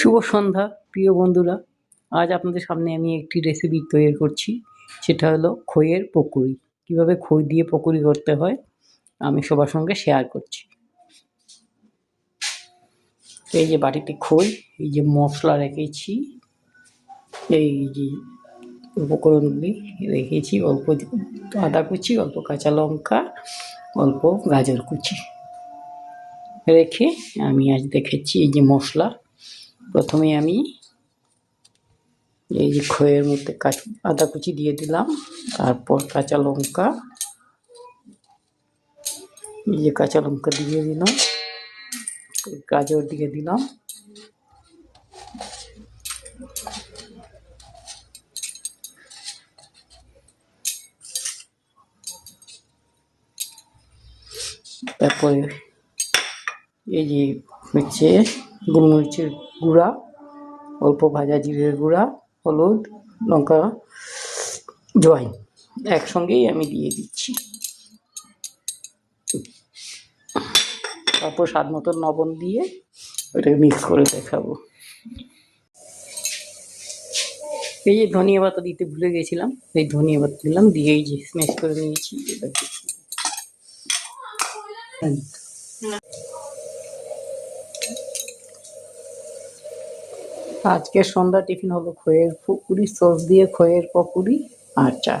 শুভ সন্ধ্যা, প্রিয় বন্ধুরা। আজ আপনাদের সামনে আমি একটি রেসিপি তৈরি করছি। সেটা হলো খইয়ের পকোড়ি। কীভাবে খই দিয়ে পকোড়ি করতে হয়, আমি সবার সঙ্গে শেয়ার করছি। এই যে বাটিতে খই, এই যে মশলা রেখেছি, এই যে উপকরণগুলি রেখেছি, অল্প আদা কুচি, অল্প কাঁচা লঙ্কা, অল্প গাজর কুচি। রেখে আমি আজ দেখেছি এই যে মশলা। প্রথমে আমি এই যে খয়ের মধ্যে আদা কুচি দিয়ে দিলাম, তারপর কাঁচা লঙ্কা, এই যে কাঁচা লঙ্কা দিয়ে দিলাম, গাজর দিয়ে দিলাম। তারপরে এই যে হচ্ছে গোলমরিচের গুঁড়া, অল্প ভাজা জিরের গুঁড়া, হলুদ, লঙ্কা, জোয়াইন। একসঙ্গেই আমি দিয়ে দিচ্ছি। তারপর স্বাদ মতো লবণ দিয়ে ওটাকে মিক্স করে দেখাবো। এই যে ধনিয়া পাতা দিতে ভুলে গেছিলাম, এই ধনিয়া পাতা দিলাম, দিয়ে এই যে স্ম্যাশ করে নিয়েছি, এবার আজকের সন্ধ্যা টিফিন হলো খয়ের পকুড়ি সস দিয়ে খয়ের পকুড়ি আর চা।